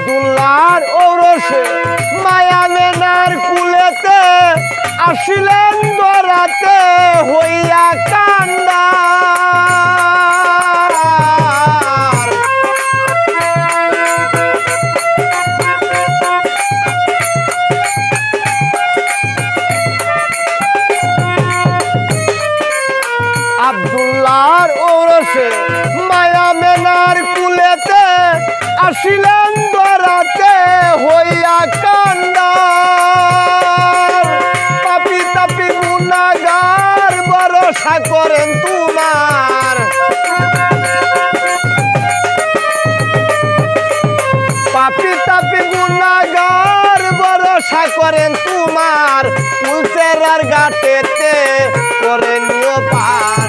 আব্দুল্লাহর ওরসে মায়া মেনার কুলেতে আসিলেন দরাতে হইয়া কান্দার আব্দুল্লাহর ওরসে মায়া মেনার কুলেতে আসিলেন দরাতে হইয়া কান্দার। পাপি তাপি গুনাগার ভরসা করেন তোমার। পাপি তাপি গুনাগার ভরসা করেন তোমার। কুলচেরার গাটেতে করে নিও পারে।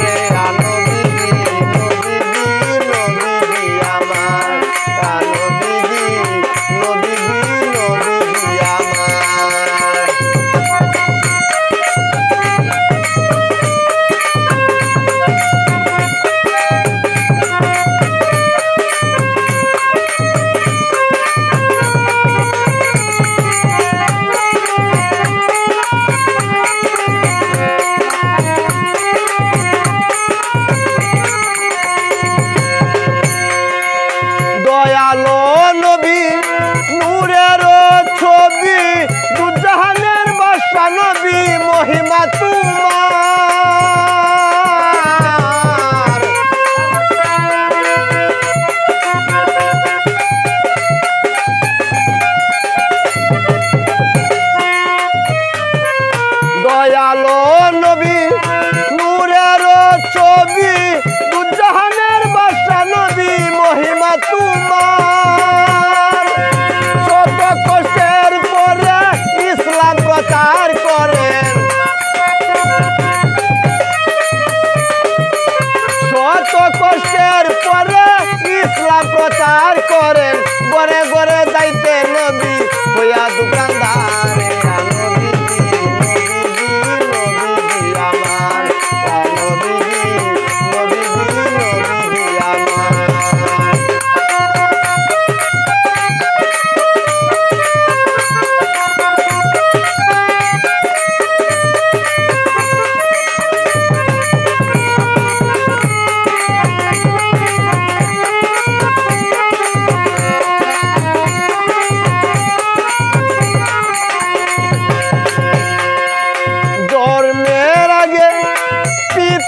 প্রচার করেন। গড়ে গড়ে যাইতে নবী হইয়া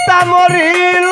রাস্তা মরিল।